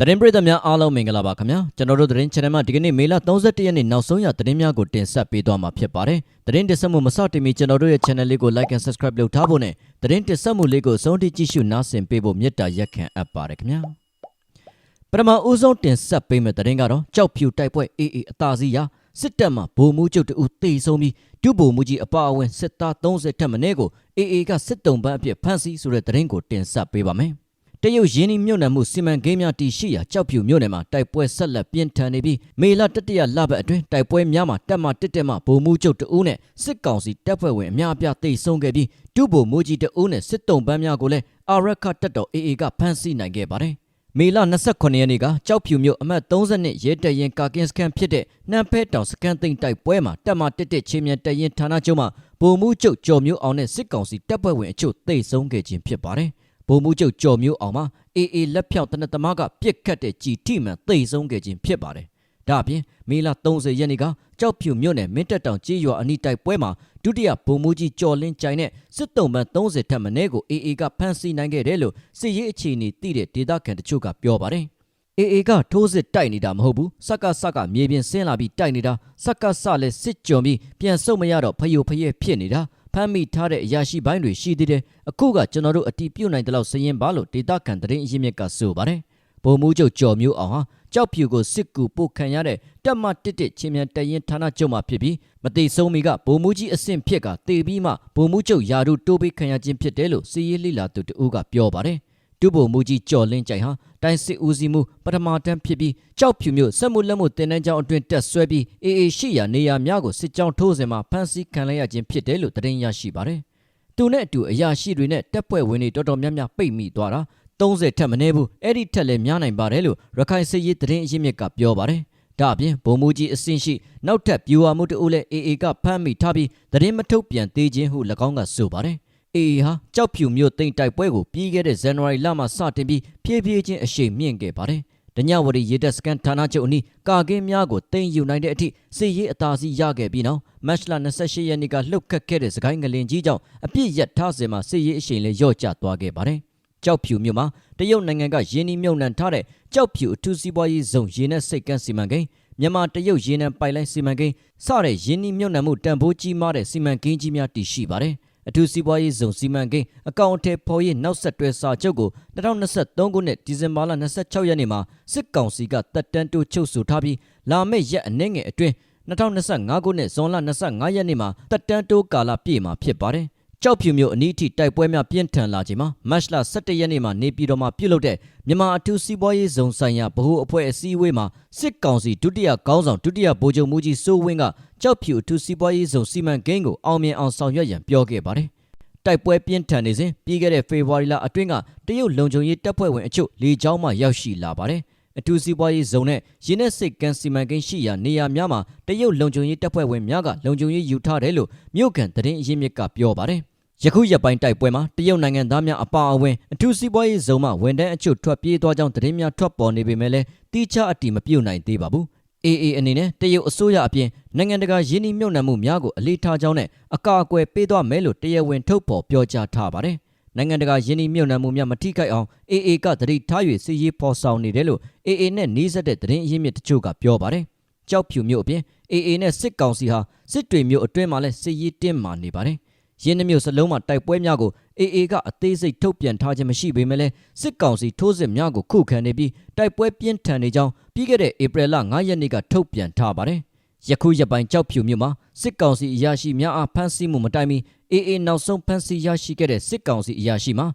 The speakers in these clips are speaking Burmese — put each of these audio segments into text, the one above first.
သတင်းပရိသတ်များအားလုံးမင်္ဂလာပါခင်ဗျာကျွန်တော်တို့သတင်း channel မှာဒီကနေ့မေလ31ရက်နေ့နောက်ဆုံးရသတင်းများကိုတင်ဆက်ပေးသွားမှာဖြစ်ပါတယ်သတင်းတင်ဆက်မှုမစတင်မီကျွန်တော်တို့ရဲ့ channel လေးကို like and subscribe လုပ်ထားဖို့နဲ့သတင်းတင်ဆက်မှုလေးကိုအဆုံးထိကြည့်ရှုနားဆင်ပေးဖို့မေတ္တာရက်ခံအပ်ပါတယ်ခင်ဗျာပထမဦးဆုံးတင်ဆက်ပေးမယ့်သတင်းကတော့ကြောက်ဖြူတိုက်ပွဲအေးအေးအသာစီးရစစ်တပ်မှဗိုလ်မှူးချုပ်တဦးတေဆုံးပြီးဒုဗိုလ်မှူးကြီးအပါအဝင်စစ်သား30ထက်မနည်းကိုအေးအေးကစစ်တုံးပန်းအဖြစ်ဖမ်းဆီးဆိုတဲ့သတင်းကိုတင်ဆက်ပေးပါမယ် တရုတ်ရင်းနှီးမြုပ်နှံမှုစီမံကိန်းများတည်ရှိရာကြောက်ဖြူမြို့နယ်မှာတိုက်ပွဲဆက်လက်ပြင်းထန်နေပြီးမေလတတိယလပတ်အတွင်းတိုက်ပွဲများမှာတပ်မတစ်တက်မှဗိုလ်မှူးချုပ်တဦးနဲ့စစ်ကောင်စီတပ်ဖွဲ့ဝင်အများအပြားတိတ်ဆုံးခဲ့ပြီးဒုဗိုလ်မှူးကြီးတဦးနဲ့စစ်တုံးပန်းများကိုလည်းအာရခတပ်တော်အေအေကဖမ်းဆီးနိုင်ခဲ့ပါတယ်မေလ29ရက်နေ့ကကြောက်ဖြူမြို့အမှတ်32ရဲတပ်ရင်ကာကင်းစခန်းဖြစ်တဲ့နှမ်းဖဲတောင်စကန်သိန်းတိုက်ပွဲမှာတပ်မတစ်တက်ချင်းမြန်တပ်ရင်ဌာနချုပ်မှဗိုလ်မှူးချုပ်ကျော်မျိုးအောင်နဲ့စစ်ကောင်စီတပ်ဖွဲ့ဝင်အချို့တိတ်ဆုံးခဲ့ခြင်းဖြစ်ပါတယ် ဗိုလ်မှူးချုပ်ကျော်မျိုးအောင်မှာအေအေလက်ဖြောင့်တနက်သမားကပြစ်ခတ်တဲ့ကြည်ထိမှန်တိတ်ဆုံးခဲ့ခြင်းဖြစ်ပါတယ်။ဒါအပြင်မေလ30ရက်နေ့ကကြောက်ဖြူမြို့နယ်မင်းတက်တောင်ကြေးရွာအနီးတိုက်ပွဲမှာဒုတိယဗိုလ်မှူးကြီးကျော်လင်းကြိုင်နဲ့စစ်တုံးပန်း30ထက်မနည်းကိုအေအေကဖမ်းဆီးနိုင်ခဲ့တယ်လို့စစ်ရေးအခြေအနေသိတဲ့ဒေသခံတချို့ကပြောပါတယ်။အေအေကထိုးစစ်တိုက်နေတာမဟုတ်ဘူးစက်ကစက်ကမြေပြင်ဆင်းလာပြီးတိုက်နေတာစက်ကစလည်းစစ်ကြုံပြီးပြန်ဆုတ်မရတော့ဖယိုဖယဲဖြစ်နေတာဖမ်းမိထားတဲ့အရာရှိပိုင်းတွေရှိသေးတယ်အခုကကျွန်တော်တို့အတီးပြုတ်နိုင်တဲ့လောက်စရင်ပါလို့ဒေတာကန်တရင်အရင်မြစ်ကဆိုပါတယ်ဗိုလ်မှူးချုပ်ကျော်မျိုးအောင်ဟာကြောက်ဖြူကိုစစ်ကူပို့ခံရတဲ့တက်မတစ်တစ်ချင်းမြန်တရင်ဌာနချုပ်မှဖြစ်ပြီးမတိဆုံးမီကဗိုလ်မှူးကြီးအဆင့်ဖြစ်ကတေပြီးမှဗိုလ်မှူးချုပ်ယာရုတိုးပေးခံရခြင်းဖြစ်တယ်လို့စီရေးလိလာသူတဦးကပြောပါတယ်ဒုဗိုလ်မှူးကြီးကျော်လင်းကြိုင်ဟာ တိုင်းစစ်ဦးစီးမှုပထမတန်းဖြစ်ပြီးကြောက်ဖြူမျိုးစက်မှုလက်မှုတင်တန်းကျောင်းအတွင်းတက်ဆွဲပြီးအေအေရှိရာနေရာများကိုစစ်ကြောင်းထိုးစဉ်မှာဖမ်းဆီးခံလိုက်ရခြင်းဖြစ်တယ်လို့သတင်းရရှိပါတယ်။သူနဲ့အတူအရာရှိတွေနဲ့တပ်ဖွဲ့ဝင်တွေတော်တော်များများပိတ်မိသွားတာ30ထက်မနည်းဘူးအဲ့ဒီထက်လည်းများနိုင်ပါတယ်လို့ရခိုင်စစ်ရေးသတင်းအရင်းမြစ်ကပြောပါတယ်။ဒါအပြင်ဗိုလ်မှူးကြီးအစင်းရှိနောက်ထပ်ပြူဟာမှုတဦးလည်းအေအေကဖမ်းမိထားပြီးသတင်းမထုတ်ပြန်သေးခြင်းဟု၎င်းကဆိုပါတယ်။ AA ဟာကြောက်ဖြူမြို့တိမ်တိုက်ပွဲကိုပြီးခဲ့တဲ့ဇန်နဝါရီလမှာစတင်ပြီးဖြည်းဖြည်းချင်းအရှိန်မြင့်ခဲ့ပါတယ်။ဒညဝရီရေတပ်စကန်ဌာနချုပ်အနီးကာကင်းများကိုတင်ယူနိုင်တဲ့အထိစစ်ရေးအသာစီးရခဲ့ပြီးနောက်မတ်လ28ရက်နေ့ကလှုပ်ခတ်ခဲ့တဲ့စကိုင်းငလင်ကြီးကြောင့်အပြစ်ရထားစင်မှာစစ်ရေးအရှိန်လည်းလျော့ကျသွားခဲ့ပါတယ်။ကြောက်ဖြူမြို့မှာတရုတ်နိုင်ငံကရင်းနှီးမြှုပ်နှံထားတဲ့ကြောက်ဖြူအထူးစီးပွားရေးဇုံရေနက်စိတ်ကန်းစီမံကိန်းမြန်မာတရုတ်ရေနံပိုက်လိုင်းစီမံကိန်းစတဲ့ရင်းနှီးမြှုပ်နှံမှုတန်ဖိုးကြီးမားတဲ့စီမံကိန်းကြီးများတည်ရှိပါတယ်။ အထူးစီးပွားရေးဇုံစီမံကိန်းအကောင့်အထည်ဖော်ရေးနောက်ဆက်တွဲစာချုပ်ကို2023ခုနှစ်ဒီဇင်ဘာလ26ရက်နေ့မှာစစ်ကောင်စီကတပ်တန်းတိုးချုပ်ဆိုထားပြီးလာမယ့်ရက်အနည်းငယ်အတွင်း2025ခုနှစ်ဇွန်လ25ရက်နေ့မှာတပ်တန်းတိုးကာလပြည့်မှာဖြစ်ပါတယ်။ ကြောက်ဖြူမျိုးအနီးထိတိုက်ပွဲများပြင်းထန်လာချိန်မှာမတ်လ17ရက်နေ့မှာနေပြည်တော်မှာပြုလုပ်တဲ့မြန်မာအထူးစီးပွားရေးဇုံဆိုင်ရာဗဟိုအဖွဲ့အစည်းအဝေးမှာစစ်ကောင်စီဒုတိယခေါင်းဆောင်ဒုတိယဗိုလ်ချုပ်မှုကြီးစိုးဝင်းကကြောက်ဖြူအထူးစီးပွားရေးဇုံစီမံကိန်းကိုအောင်မြင်အောင်ဆောင်ရွက်ရန်ပြောခဲ့ပါတယ်။တိုက်ပွဲပြင်းထန်နေစဉ်ပြီးခဲ့တဲ့ဖေဖော်ဝါရီလအတွင်းကတရုတ်လုံခြုံရေးတပ်ဖွဲ့ဝင်အချို့လေကြောင်းမှရောက်ရှိလာပါတယ်။ အထူးစီးပွားရေးဇုံနဲ့ရင်းနှက်စိတ်ကန်စီမံကိန်းရှိရာနေရာများမှာတရုတ်လုံခြုံရေးတပ်ဖွဲ့ဝင်များကလုံခြုံရေးယူထားတယ်လို့မြို့ကန်သတင်းအရင်းမြစ်ကပြောပါတယ်။ယခုရက်ပိုင်းတိုက်ပွဲမှာတရုတ်နိုင်ငံသားများအပါအဝင်အထူးစီးပွားရေးဇုံမှဝန်ထမ်းအချို့ထွက်ပြေးသွားကြောင်းသတင်းများထွက်ပေါ်နေပေမဲ့လည်းတိကျအတိမပြုတ်နိုင်သေးပါဘူး။ AA အနေနဲ့တရုတ်အစိုးရအပြင်နိုင်ငံတကာရင်းနှီးမြှုပ်နှံမှုများကိုအလေးထားကြောင်းနဲ့အကာအကွယ်ပေးသွားမယ်လို့တရားဝင်ထုတ်ဖော်ပြောကြားထားပါတယ်။ နိုင်ငံတကာရင်းနှီးမြှုပ်နှံမှုများမထိခိုက်အောင် AA ကတတိထား၍စီရေးဖော်ဆောင်နေတယ်လို့ AA နဲ့နှီးစပ်တဲ့သတင်းအရင်းမြစ်တချို့ကပြောပါတယ်။ကြောက်ဖြူမျိုးအပြင် AA နဲ့စစ်ကောင်စီဟာစစ်တွေမျိုးအတွင်းမှာလည်းစစ်ရေးတင်းမာနေပါတယ်။ရင်းနှမျိုးစလုံးမှာတိုက်ပွဲများကို AA ကအသေးစိတ်ထုတ်ပြန်ထားခြင်းမရှိပေမဲ့လည်းစစ်ကောင်စီထိုးစစ်များကိုခုခံနေပြီးတိုက်ပွဲပြင်းထန်နေကြောင်းပြီးခဲ့တဲ့ဧပြီလ9ရက်နေ့ကထုတ်ပြန်ထားပါတယ်။ ယခုရက်ပိုင်းကြောက်ဖြူမြို့မှာစစ်ကောင်စီအရာရှိများအားဖမ်းဆီးမှုမတိုင်မီ AA နောက်ဆုံးဖမ်းဆီးရရှိခဲ့တဲ့စစ်ကောင်စီအရာရှိမှာ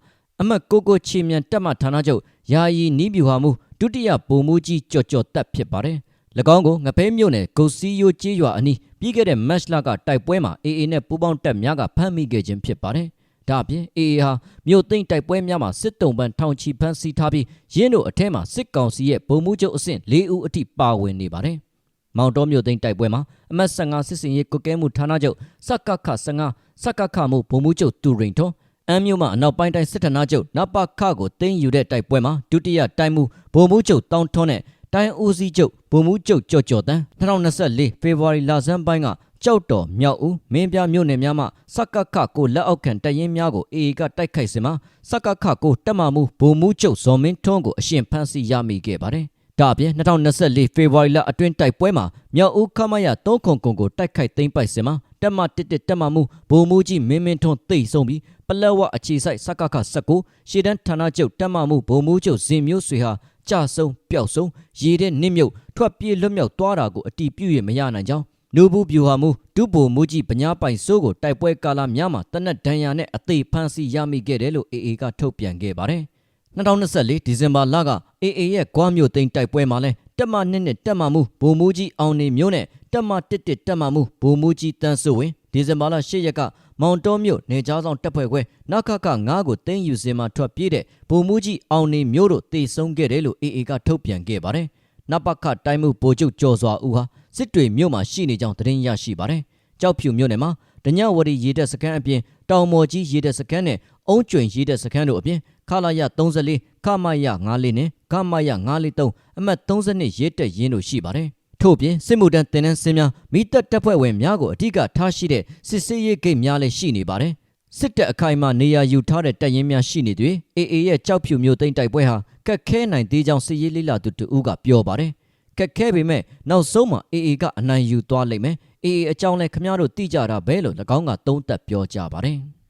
အမတ်ကိုကိုချီမြန်တက်မှဌာနချုပ်ယာယီနီးပြူဟာမှုဒုတိယဗိုလ်မှူးကြီးကြော်ကြော်တက်ဖြစ်ပါတယ်။၎င်းကိုငပဲမြို့နယ်ဂုတ်စီယိုကျေးရွာအနီးပြီးခဲ့တဲ့မတ်လကတိုက်ပွဲမှာ AA နဲ့ပူးပေါင်းတပ်များကဖမ်းမိခဲ့ခြင်းဖြစ်ပါတယ်။ဒါအပြင် AA ဟာမြို့သိမ်းတိုက်ပွဲများမှာစစ်တုံးပန်းထောင်ချီဖမ်းဆီးထားပြီးရင်းတို့အထက်မှာစစ်ကောင်စီရဲ့ဗိုလ်မှူးချုပ်အဆင့်၄ဦးအထိပါဝင်နေပါတယ်။ မောင်တော်မြို့သိမ်းတိုက်ပွဲမှာအမတ်15စစ်စင်ရေးကုကဲမှုဌာနချုပ်စကခ15စကခမှုဗိုလ်မှူးချုပ်တူရင်ထွန်းအမ်းမြို့မှာအနောက်ပိုင်းတိုင်းစစ်ဌာနချုပ်နပခကိုတင်းယူတဲ့တိုက်ပွဲမှာဒုတိယတိုင်းမှုဗိုလ်မှူးချုပ်တောင်းထွန်းနဲ့တိုင်းဦးစီးချုပ်ဗိုလ်မှူးချုပ်ကြော်ကြော်တန်း2024ဖေဖော်ဝါရီလဆန်းပိုင်းကကြောက်တော်မြောက်ဦးမင်းပြမြို့နယ်များမှစကခကိုလက်အောက်ခံတပ်ရင်းများကိုအေအေကတိုက်ခိုက်စင်မှာစကခကိုတက်မှမှုဗိုလ်မှူးချုပ်ဇော်မင်းထွန်းကိုအရှင်ဖမ်းဆီးရမိခဲ့ပါတယ်။ ဒါအပြင်2024ဖေဖော်ဝါရီလအတွင်းတိုက်ပွဲမှာမြောက်ဦးခမရ3ခုံကုံကိုတိုက်ခိုက်သိမ်းပိုက်စင်မှာတက်မှတစ်တစ်တက်မှမှုဗိုလ်မှူးကြီးမင်းမင်းထွန်းတိတ်ဆုံးပြီးပလက်ဝအခြေဆိုင်စကခ19ရှေ့တန်းဌာနချုပ်တက်မှမှုဗိုလ်မှူးချုပ်ဇင်မျိုးဆွေဟာကြဆုံပျောက်ဆုံးရေတဲ့နစ်မြုပ်ထွက်ပြေးလွတ်မြောက်သွားတာကိုအတီးပြု၍မရနိုင်ကြောင်းနူဘူးပြူဟာမူဒုဗိုလ်မှူးကြီးပညာပိုင်စိုးကိုတိုက်ပွဲကာလများမှာတနက်ဒဏ်ရာနဲ့အသေးဖမ်းဆီးရမိခဲ့တယ်လို့ AA ကထုတ်ပြန်ခဲ့ပါတယ်။ 2024ဒီဇင်ဘာလက AA ရဲ့ကွာမြို့သိမ်းတိုက်ပွဲမှာလဲတက်မနှစ်နဲ့တက်မမှုဗိုလ်မှူးကြီးအောင်နေမျိုးနဲ့တက်မတစ်တစ်တက်မမှုဗိုလ်မှူးကြီးတန်းစိုးဝင်ဒီဇင်ဘာလ10ရက်ကမောင်တော်မြို့နေကြားဆောင်တပ်ဖွဲ့ခွဲနခခ9ကိုတင်းယူစင်မှာထွက်ပြေးတဲ့ဗိုလ်မှူးကြီးအောင်နေမျိုးတို့တေဆုံးခဲ့တယ်လို့ AA ကထုတ်ပြန်ခဲ့ပါတယ်။နပခတိုင်းမှုဗိုလ်ချုပ်ကျော်စွာဦးဟာစစ်တွေမြို့မှာရှိနေကြောင်းသတင်းရရှိပါတယ်။ကြောက်ဖြူမြို့နယ်မှာဒညဝရီရေတပ်စခန်းအပြင်တောင်မော်ကြီးရေတပ်စခန်းနဲ့ အုံးကျွင်ရေတပ်စခန်းတို့အပြင်ခလာရ34ခမရ94နဲ့ခမရ943အမှတ်32ရေတပ်ရင်းတို့ရှိပါတယ်။ထို့ပြင်စစ်မှုတန်းတင်နန်းစင်းများမိသက်တပ်ဖွဲ့ဝင်များကိုအဓိကထားရှိတဲ့စစ်စေးရေးဂိတ်များလည်းရှိနေပါတယ်။စစ်တပ်အခိုင်အမာနေရာယူထားတဲ့တပ်ရင်းများရှိနေသည်။ AA ရဲ့ကြောက်ဖြူမျိုးသိမ်းတိုက်ပွဲဟာကက်ခဲနိုင်သေးကြောင်းစစ်ရေးလေးလာသူတူဦးကပြောပါတယ်။ကက်ခဲပေမဲ့နောက်ဆုံးမှာ AA ကအနိုင်ယူသွားလိမ့်မယ်။ AA အကြောင်းလဲခမားတို့သိကြတာပဲလို့၎င်းကသုံးသပ်ပြောကြပါတယ်။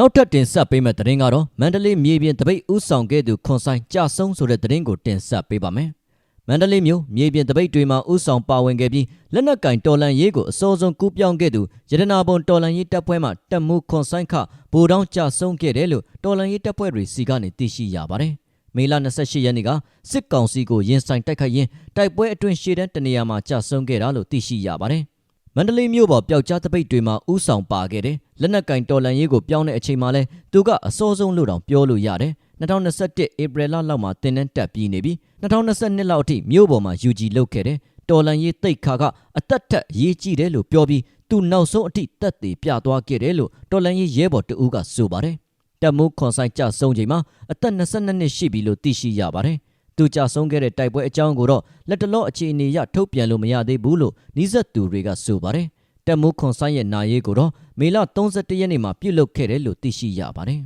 နောက်ထပ်တင်ဆက်ပေးမယ့်သတင်းကတော့မန္တလေးမြေပြင်တပိတ်ဥဆောင်ခဲ့သူခွန်ဆိုင်ကြဆုံးဆိုတဲ့သတင်းကိုတင်ဆက်ပေးပါမယ်။မန္တလေးမြို့မြေပြင်တပိတ်တွေမှာဥဆောင်ပါဝင်ခဲ့ပြီးလက်နက်ကင်တော်လန်ရေးကိုအစောဆုံးကူးပြောင်းခဲ့သူရတနာဘုံတော်လန်ရေးတပ်ဖွဲ့မှတပ်မှုခွန်ဆိုင်ခဗိုလ်တောင်းကြဆုံးခဲ့တယ်လို့တော်လန်ရေးတပ်ဖွဲ့တွေစီကနေသိရှိရပါတယ်။မေလ28ရက်နေ့ကစစ်ကောင်စီကိုရင်ဆိုင်တိုက်ခိုက်ရင်းတိုက်ပွဲအတွင်းရှေ့တန်းတနေရာမှာကြဆုံးခဲ့တာလို့သိရှိရပါတယ်။ မန္တလေးမြို့ပေါ်ပျောက်ကြားတပိတ်တွေမှာဥဆောင်ပါခဲ့တယ်။လက်နက်ကင်တော်လန်ရေးကိုပြောင်းတဲ့အချိန်မှာလဲသူကအစောဆုံးလို့တောင်ပြောလို့ရတယ်။2021ဧပြီလလောက်မှာတင်နန်းတက်ပြီးနေပြီ2022လောက်အထိမြို့ပေါ်မှာ UG လုတ်ခဲ့တယ်တော်လန်ရေးတိတ်ခါကအသက်ထက်ရေးကြည့်တယ်လို့ပြောပြီးသူနောက်ဆုံးအထိတက်သေးပြသွားခဲ့တယ်လို့တော်လန်ရေးရဲဘော်တဦးကဆိုပါတယ်တက်မိုးခွန်ဆိုင်ကြဆုံးချိန်မှာအသက်22နှစ်ရှိပြီလို့သိရှိရပါတယ် သူကြဆုံးခဲ့တဲ့တိုက်ပွဲအကြောင်းကိုတော့လက်တလောအခြေအနေရထုတ်ပြန်လို့မရသေးဘူးလို့နှီးဆက်သူတွေကဆိုပါတယ်တက်မိုးခွန်ဆိုင်ရဲ့နာရေးကိုတော့မေလ31ရက်နေ့မှာပြုတ်လုခဲ့တယ်လို့သိရှိရပါတယ်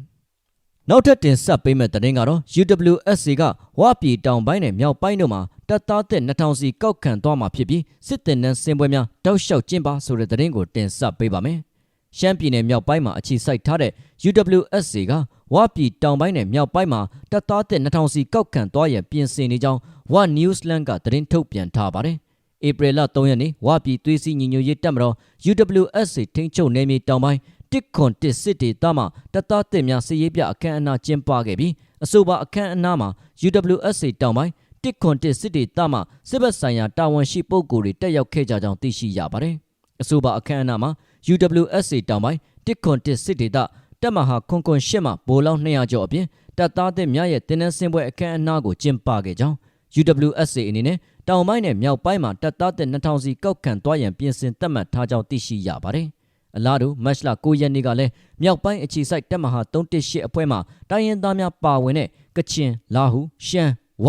နောက်ထပ်တင်ဆက်ပေးမယ့်သတင်းကတော့ UWSC ကဝပြည်တောင်ပိုင်းနဲ့မြောက်ပိုင်းတို့မှာတပ်သားသက်2000စီကောက်ခံသွားမှာဖြစ်ပြီးစစ်တင်နန်းစင်ပွဲများတောက်လျှောက်ကျင်းပဆိုတဲ့သတင်းကိုတင်ဆက်ပေးပါမယ်။ ရှမ်းပြည်နယ်မြောက်ပိုင်းမှာအခြေစိုက်ထားတဲ့ UWSC ကဝပြည်တောင်ပိုင်းနဲ့မြောက်ပိုင်းမှာတပ်သားသက်2000စီကောက်ခံသွားရန်ပြင်ဆင်နေကြောင်းဝ Newsland ကသတင်းထုတ်ပြန်ထားပါတယ်။ဧပြီလ3ရက်နေ့ဝပြည်သွေးစည်းညီညွတ်ရေးတပ်မတော် UWSC ထိန်းချုပ်နယ်မြေတောင်ပိုင်းတစ်ခွန်တစ်စစ်တေတာမှတပ်သားတစ်များစစ်ရေးပြအခမ်းအနားကျင်းပခဲ့ပြီးအဆိုပါအခမ်းအနားမှာ UWSA တောင်ပိုင်းတစ်ခွန်တစ်စစ်တေတာမှစစ်ဘက်ဆိုင်ရာတာဝန်ရှိပုဂ္ဂိုလ်တွေတက်ရောက်ခဲ့ကြကြောင်းသိရှိရပါတယ်။အဆိုပါအခမ်းအနားမှာ UWSA တောင်ပိုင်းတစ်ခွန်တစ်စစ်တေတာတပ်မဟာခွန်ခွန်ရှစ်မှဗိုလ်လောင်း200ကျော်အပြင်တပ်သားတစ်များရဲ့တင်းနှန်းစင်ပွဲအခမ်းအနားကိုကျင်းပခဲ့ကြောင်း UWSA အနေနဲ့တောင်ပိုင်းနဲ့မြောက်ပိုင်းမှာတပ်သားတစ်2000စီကောက်ခံသွားရန်ပြင်ဆင်သတ်မှတ်ထားကြောင်းသိရှိရပါတယ်။အလားတူမတ်လ9ရက်နေ့ကလည်းမြောက်ပိုင်းအခြေစိုက်တပ်မဟာ318အဖွဲ့မှတိုင်းရင်းသားများပါဝင်တဲ့ကချင်လာဟုရှမ်းဝ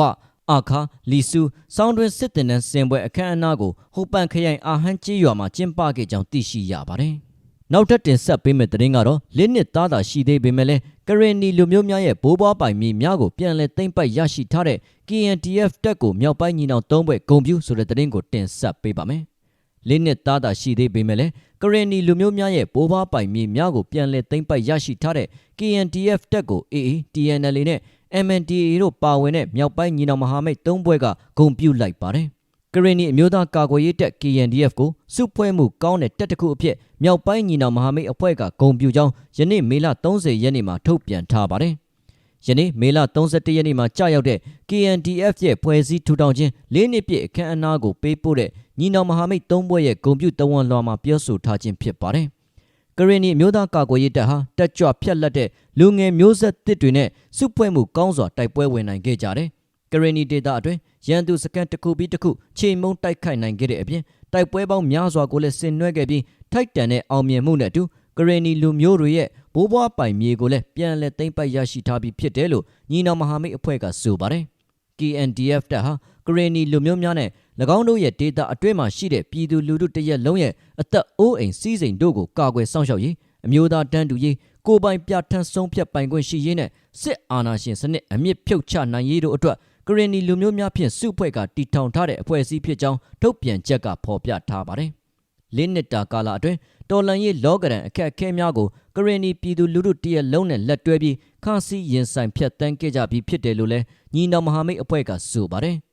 အခါလီဆူစောင်းတွင်စစ်တင်တဲ့စင်ပွဲအခမ်းအနားကိုဟိုပန်ခရိုင်အာဟန်ကြီးရွာမှာကျင်းပခဲ့ကြောင်းသိရှိရပါတယ်။နောက်ထပ်တင်ဆက်ပေးမယ့်သတင်းကတော့လင်းနစ်သားသာရှိသေးပေမဲ့လည်းကရင်နီလူမျိုးများရဲ့ဘိုးဘွားပိုင်မြေများကိုပြန်လည်သိမ်းပိုက်ရရှိထားတဲ့ KNTF တပ်ကိုမြောက်ပိုင်းညီနောင်သုံးဘွဲ့ဂုံပြူဆိုတဲ့သတင်းကိုတင်ဆက်ပေးပါမယ်။လေးနှစ်သားသာရှိသေးပေမဲ့လည်းကရင်နီလူမျိုးများရဲ့ဘိုးဘွားပိုင်မြေများကိုပြန်လည်သိမ်းပိုက်ရရှိထားတဲ့ KNDF တပ်ကို AA TNL နဲ့ MNDAA တို့ပါဝင်တဲ့မြောက်ပိုင်းညီနောင်မဟာမိတ်၃ဘွဲ့ကဂုံပြုလိုက်ပါတယ်ကရင်နီအမျိုးသားကာကွယ်ရေးတပ် KNDF ကိုစုဖွဲ့မှုကောင်းတဲ့တပ်တစ်ခုအဖြစ်မြောက်ပိုင်းညီနောင်မဟာမိတ်အဖွဲ့ကဂုံပြူကြောင်းယနေ့မေလ30ရက်နေ့မှာထုတ်ပြန်ထားပါတယ်ယနေ့မေလ31ရက်နေ့မှာကြာရောက်တဲ့ KNDF ရဲ့ဖွဲ့စည်းထူထောင်ခြင်း၄နှစ်ပြည့်အခမ်းအနားကိုပေးပို့တဲ့ညီနောင်မဟာမိတ်၃ဘွဲ့ရဲ့ဂုံပြုတဝန်လွှာမှာပြောဆိုထားခြင်းဖြစ်ပါတယ်။ ကရင်နီမျိုးသားကာကွယ်ရေးတပ်ဟာတက်ကြွဖြတ်လက်တဲ့လူငယ်မျိုးဆက်တစ်တွေနဲ့စုဖွဲ့မှုကောင်းစွာတိုက်ပွဲဝင်နိုင်ခဲ့ကြတယ်။ကရင်နီဒေသအတွင်းရန်သူစကန်တစ်ခုပြီးတစ်ခုချိန်မုံတိုက်ခိုက်နိုင်ခဲ့တဲ့အပြင်တိုက်ပွဲပေါင်းများစွာကိုလည်းဆင်နွှဲခဲ့ပြီးထိုက်တန်တဲ့အောင်မြင်မှုနဲ့အတူကရင်နီလူမျိုးတွေရဲ့ဘိုးဘွားပိုင်မြေကိုလည်းပြန်လည်သိမ်းပိုက်ရရှိထားပြီးဖြစ်တယ်လို့ညီနောင်မဟာမိတ်အဖွဲ့ကဆိုပါတယ်။ KNDF တပ်ဟာကရင်နီလူမျိုးများနဲ့၎ င်းတို့ရဲ့ဒေတာအတွင်းမှာရှိတဲ့ပြည်သူလူထုတရက်လုံးရဲ့အသက်အိုးအိမ်စီးစိမ်တို့ကိုကာကွယ်စောင့်ရှောက်ရေးအမျိုးသားတန်းတူရေးကိုယ်ပိုင်ပြဋ္ဌာန်းဆုံးဖြတ်ပိုင်ခွင့်ရှိရေးနဲ့စစ်အာဏာရှင်စနစ်အမြင့်ဖြုတ်ချနိုင်ရေးတို့အတွက်ကရင်နီလူမျိုးများဖြင့်စုဖွဲ့ကတည်ထောင်ထားတဲ့အဖွဲ့အစည်းဖြစ်ကြောင်းထုတ်ပြန်ချက်ကဖော်ပြထားပါတယ်။လေးနှစ်တာကာလအတွင်းတော်လန်ရေးလောကရန်အခက်အခဲများကိုကရင်နီပြည်သူလူထုတရက်လုံးနဲ့လက်တွဲပြီးခါစီရင်ဆိုင်ဖြတ်တန်းခဲ့ကြပြီးဖြစ်တယ်လို့လည်းညီနောင်မဟာမိတ်အဖွဲ့ကဆိုပါတယ်။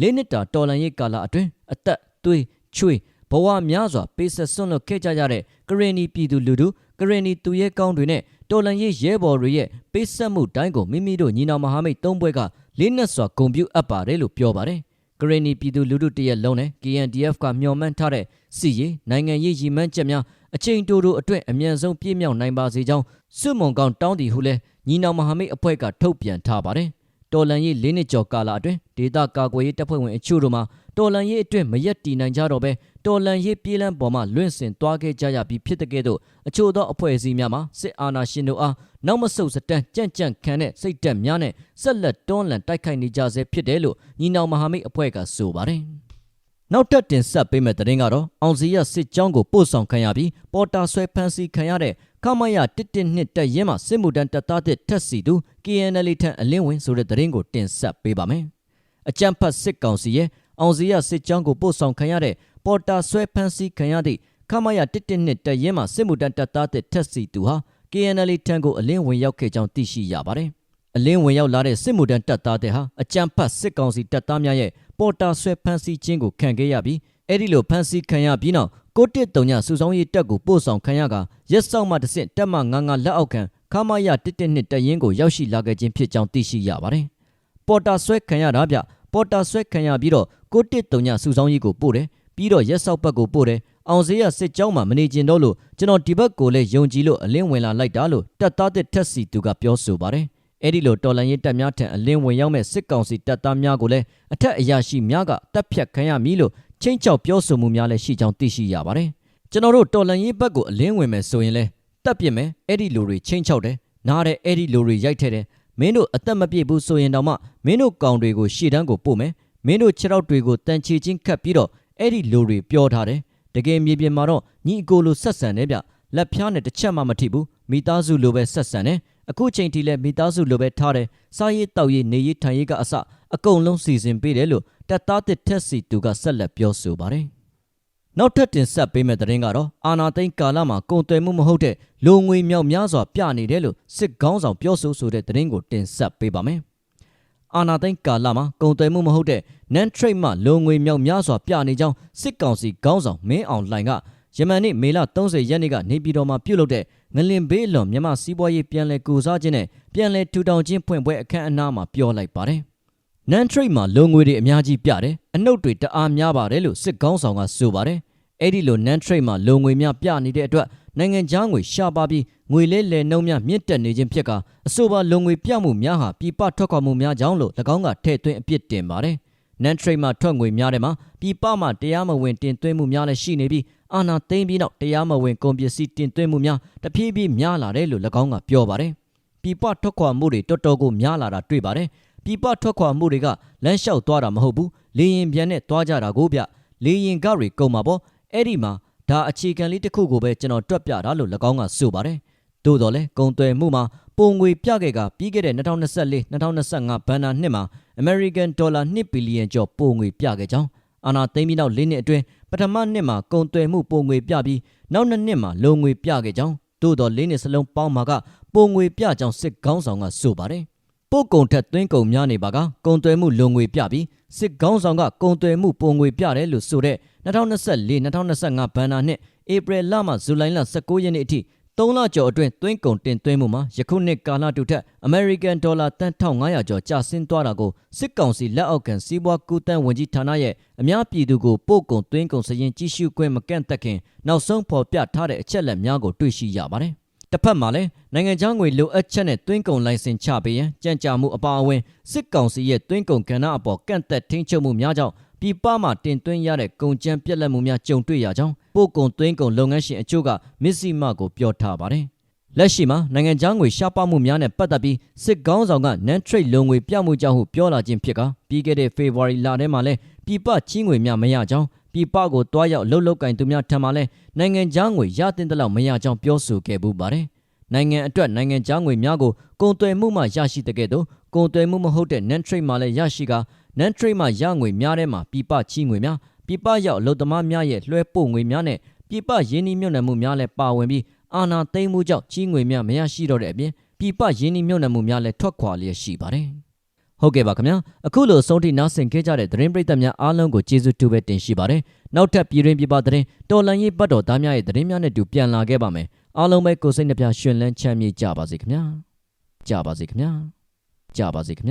လေးနှစ်တာတော်လန်ရေးကာလအတွင်းအသက်သွေးချွေးဘဝများစွာပေးဆက်စွန့်လွတ်ခဲ့ကြရတဲ့ကရင်နီပြည်သူလူထုကရင်နီသူရဲကောင်းတွေနဲ့တော်လန်ရေးရဲဘော်တွေရဲ့ပေးဆက်မှုတိုင်းကိုမိမိတို့ညီနောင်မဟာမိတ်သုံးဘွဲကလေးနက်စွာဂုဏ်ပြုအပ်ပါတယ်လို့ပြောပါတယ်။ကရင်နီပြည်သူလူထုတရက်လုံးနဲ့ KNDF ကမျှော်မှန်းထားတဲ့စီရေးနိုင်ငံရေးရည်မှန်းချက်များအချိန်တိုတိုအတွက်အမြန်ဆုံးပြည့်မြောက်နိုင်ပါစေကြောင်းစွမုံကောင်တောင်းတည်ဟုလဲညီနောင်မဟာမိတ်အဖွဲ့ကထုတ်ပြန်ထားပါတယ်။ တော်လန်ရေးလေးနှစ်ကျော်ကာလအတွင်းဒေသကာကွယ်ရေးတပ်ဖွဲ့ဝင်အချို့တို့မှာတော်လန်ရေးအတွက်မရက်တီနိုင်ကြတော့ဘဲတော်လန်ရေးပြည်လန်းပေါ်မှာလွင့်စင်သွားခဲ့ကြရပြီးဖြစ်တဲ့ကဲ့သို့အချို့သောအဖွဲ့အစည်းများမှာစစ်အာဏာရှင်တို့အားနောက်မဆုတ်စတန်းကြန့်ကြန့်ခံတဲ့စိတ်တက်များနဲ့ဆက်လက်တွန်းလှန်တိုက်ခိုက်နေကြဆဲဖြစ်တယ်လို့ညီနောင်မဟာမိတ်အဖွဲ့ကဆိုပါတယ်။ နောက်ထပ်တင်ဆက်ပေးမယ့်သတင်းကတော့အောင်စီရစစ်ကြောင်းကိုပို့ဆောင်ခံရပြီးပေါ်တာဆွဲဖမ်းဆီးခံရတဲ့ခမရ112တက်ရင်မှစစ်မှုတန်းတပ်သားတဲ့ထက်စီသူ KNL ထံအလင်းဝင်ဆိုတဲ့သတင်းကိုတင်ဆက်ပေးပါမယ်။အကြံဖတ်စစ်ကောင်စီရဲ့အောင်စီရစစ်ကြောင်းကိုပို့ဆောင်ခံရတဲ့ပေါ်တာဆွဲဖမ်းဆီးခံရသည့်ခမရ112တက်ရင်မှစစ်မှုတန်းတပ်သားတဲ့ထက်စီသူဟာ KNL ထံကိုအလင်းဝင်ရောက်ခဲ့ကြောင်းသိရှိရပါတယ်။ အလင်းဝင်ရောက်လာတဲ့စစ်မှုတန်းတပ်သားတဲ့ဟာအကြံဖတ်စစ်ကောင်စီတပ်သားများရဲ့ပေါ်တာဆွဲဖမ်းဆီးခြင်းကိုခံခဲ့ရပြီးအဲ့ဒီလိုဖမ်းဆီးခံရပြီးနောက်ကိုတစ်တုံညစုဆောင်ရေးတပ်ကိုပို့ဆောင်ခံရကရက်စောက်မှတစ်ဆင့်တက်မငါငါလက်အောက်ခံခမရတစ်တစ်နှစ်တရင်ကိုရောက်ရှိလာခဲ့ခြင်းဖြစ်ကြောင်းသိရှိရပါတယ်။ပေါ်တာဆွဲခံရတာဗျပေါ်တာဆွဲခံရပြီးတော့ကိုတစ်တုံညစုဆောင်ရေးကိုပို့တယ်ပြီးတော့ရက်စောက်ဘက်ကိုပို့တယ်အောင်စေးရစစ်ကြောင်းမှာမနေကျင်တော့လို့ကျွန်တော်ဒီဘက်ကိုလည်းယုံကြည်လို့အလင်းဝင်လာလိုက်တာလို့တပ်သားတဲ့ထက်စီသူကပြောဆိုပါတယ်။ အဲ့ဒီလိုတော်လန်ရေးတပ်များထံအလင်းဝင်ရောက်မဲ့စစ်ကောင်စီတပ်သားများကိုလည်းအထက်အရာရှိများကတပ်ဖြတ်ခံရမည်လို့ချင်းချောက်ပြောဆိုမှုများလည်းရှိကြောင်းသိရှိရပါတယ်။ကျွန်တော်တို့တော်လန်ရေးဘက်ကိုအလင်းဝင်မယ်ဆိုရင်လည်းတပ်ပြစ်မယ်အဲ့ဒီလူတွေချင်းချောက်တယ်နားတဲ့အဲ့ဒီလူတွေရိုက်ထဲတယ်မင်းတို့အသက်မပြည့်ဘူးဆိုရင်တော့မှမင်းတို့ကောင်တွေကိုရှေ့တန်းကိုပို့မယ်မင်းတို့ခြေထောက်တွေကိုတန်ချီချင်းခတ်ပြီးတော့အဲ့ဒီလူတွေပြောထားတယ်တကယ်မြေပြင်မှာတော့ညီအကိုလိုဆက်ဆံတယ်ဗျလက်ဖျားနဲ့တစ်ချက်မှမထိဘူးမိသားစုလိုပဲဆက်ဆံတယ် အခုချိန်ထိလည်းမိသားစုလိုပဲထားတယ်စားရေးတောက်ရေးနေရေးထိုင်ရေးကအစအကုန်လုံးစီစဉ်ပေးတယ်လို့တပ်သားတစ်ထက်စီသူကဆက်လက်ပြောဆိုပါတယ်နောက်ထပ်တင်ဆက်ပေးမယ့်သတင်းကတော့အာနာသိန်းကာလမှာကုန်သွယ်မှုမဟုတ်တဲ့လူငွေမြောက်များစွာပြနေတယ်လို့စစ်ကောင်းဆောင်ပြောဆိုဆိုတဲ့သတင်းကိုတင်ဆက်ပေးပါမယ်။အာနာသိန်းကာလမှာကုန်သွယ်မှုမဟုတ်တဲ့ non trade မှလူငွေမြောက်များစွာပြနေကြောင်းစစ်ကောင်စီကောင်းဆောင်မင်းအောင်လှိုင်က ယမန်နေ့မေလ30ရက်နေ့ကနေပြည်တော်မှာပြုလုပ်တဲ့ငလင်ဘေးလွန်မြန်မာစီးပွားရေးပြန်လည်ကူစားခြင်းနဲ့ပြန်လည်ထူထောင်ခြင်းဖွင့်ပွဲအခမ်းအနားမှာပြောလိုက်ပါတယ်။ non trade မှာလုံငွေတွေအများကြီးပြတယ်အနှုတ်တွေတအားများပါတယ်လို့စစ်ကောင်းဆောင်ကဆိုပါတယ်အဲ့ဒီလို non trade မှာလုံငွေများပြနေတဲ့အတွက်နိုင်ငံခြားငွေရှားပါပြီးငွေလဲလဲနှုံးများမြင့်တက်နေခြင်းဖြစ်ကအဆိုပါလုံငွေပြမှုများဟာပြည်ပထွက်ခွာမှုများကြောင့်လို့၎င်းကထည့်သွင်းအပြစ်တင်ပါတယ်။ non trade မှာထွက်ငွေများတယ်မှာပြည်ပမှာတရားမဝင်တင်သွင်းမှုများလည်းရှိနေပြီး အာဏာသိမ်းပြီးနောက်တရားမဝင်ကုန်ပစ္စည်းတင်သွင်းမှုများတဖြည်းဖြည်းများလာတယ်လို့၎င်းကပြောပါတယ်။ပြည်ပထွက်ခွာမှုတွေတော်တော်ကိုများလာတာတွေ့ပါတယ်။ပြည်ပထွက်ခွာမှုတွေကလမ်းလျှောက်သွားတာမဟုတ်ဘူး။လေရင်ပြန်နဲ့သွားကြတာကိုဗျ။လေရင်ကတွေကုန်မှာပေါ့အဲ့ဒီမှာဒါအခြေခံလေးတစ်ခုကိုပဲကျွန်တော်တွက်ပြတာလို့၎င်းကဆိုပါတယ်။သို့တော်လဲကုံသွယ်မှုမှာပုံငွေပြခဲ့ကပြီးခဲ့တဲ့2024 2025ဘဏ္ဍာနှစ်မှာ American Dollar 2ဘီလီယံကျော်ပုံငွေပြခဲ့ကြောင်း အာနာသိမ်းပြီးနောက်၄နှစ်အတွင်းပထမနှစ်မှာကုံသွယ်မှုပုံငွေပြပြီးနောက်နှစ်နှစ်မှာလုံငွေပြခဲ့ကြောင်းသို့တော်၄နှစ်စလုံးပေါင်းမှာကပုံငွေပြကြောင်းစစ်ကောင်းဆောင်ကဆိုပါတယ်။ပို့ကုံထက်သွင်းကုံများနေပါကကုံသွယ်မှုလုံငွေပြပြီးစစ်ကောင်းဆောင်ကကုံသွယ်မှုပုံငွေပြတယ်လို့ဆိုတဲ့2024 2025ဘဏ္ဍာနှစ်ဧပြီလမှဇူလိုင်လ19ရက်နေ့အထိ 3လကျော်အတွင်းသွင်းကုန်တင်သွင်းမှုမှာယခုနှစ်ကာလတူထက် American Dollar တန်1500ကျော်ကျဆင်းသွားတာကိုစစ်ကောင်စီလက်အောက်ခံစီးပွားကူးတန်းဝန်ကြီးဌာနရဲ့အများပြည်သူကိုပို့ကုန်သွင်းကုန်စရင်ကြီးစုခွင့်မကန့်သက်ခင်နောက်ဆုံးဖော်ပြထားတဲ့အချက်လက်များကိုတွေ့ရှိရပါတယ်။တစ်ဖက်မှာလည်းနိုင်ငံခြားငွေလိုအပ်ချက်နဲ့သွင်းကုန်လိုင်စင်ချပေးရန်ကြံ့ကြာမှုအပါအဝင်စစ်ကောင်စီရဲ့သွင်းကုန်ကဏ္ဍအပေါ်ကန့်သက်ထိန်းချုပ်မှုများကြောင့်ပြည်ပမှတင်သွင်းရတဲ့ကုန်ကျန်းပြက်လက်မှုများကြုံတွေ့ရကြောင်း ပို့ကုန်သွင်းကုန်လုပ်ငန်းရှင်အချို့ကမစ္စည်းမကိုပြောထားပါတယ်။လက်ရှိမှာနိုင်ငံခြားငွေရှားပါမှုများနဲ့ပတ်သက်ပြီးစစ်ကောင်းဆောင်က non trade လုံငွေပြမှုကြောင့်ဟုပြောလာခြင်းဖြစ်ကပြီးခဲ့တဲ့ February လထဲမှာလဲပြည်ပချီးငွေများမရကြောင်းပြည်ပကိုတွားရောက်လှုပ်လှုပ်ကင်သူများထံမှလည်းနိုင်ငံခြားငွေရတင်တဲ့လောက်မရကြောင်းပြောဆိုခဲ့ပူပါတယ်နိုင်ငံအတွက်နိုင်ငံခြားငွေများကိုကုန်သွယ်မှုမှရရှိတဲ့ကဲ့သို့ကုန်သွယ်မှုမဟုတ်တဲ့ non trade မှလည်းရရှိက non trade မှရငွေများထဲမှာပြည်ပချီးငွေများ ပြည်ပရောက်အလုပ်သမားများရဲ့လွှဲပို့ငွေများနဲ့ပြည်ပရင်းနှီးမြှုပ်နှံမှုများလည်းပါဝင်ပြီးအာဏာသိမ်းမှုကြောင့်ချီးငွေများမရရှိတော့တဲ့အပြင်ပြည်ပရင်းနှီးမြှုပ်နှံမှုများလည်းထွက်ခွာလျက်ရှိပါတယ်ဟုတ်ကဲ့ပါခင်ဗျာအခုလိုအဆုံးထိနားဆင်ခဲ့ကြတဲ့သတင်းပရိသတ်များအားလုံးကိုကျေးဇူးတူပဲတင်ရှိပါတယ်နောက်ထပ်ပြည်တွင်းပြည်ပသတင်းတော်လန်ရေးပတ်တော်သားများရဲ့သတင်းများနဲ့တူပြန်လာခဲ့ပါမယ်အားလုံးပဲကိုယ်စိတ်နှပြရှင်လန်းချမ်းမြေ့ကြပါစေခင်ဗျာကြပါစေခင်ဗျာကြပါစေခင်ဗျာ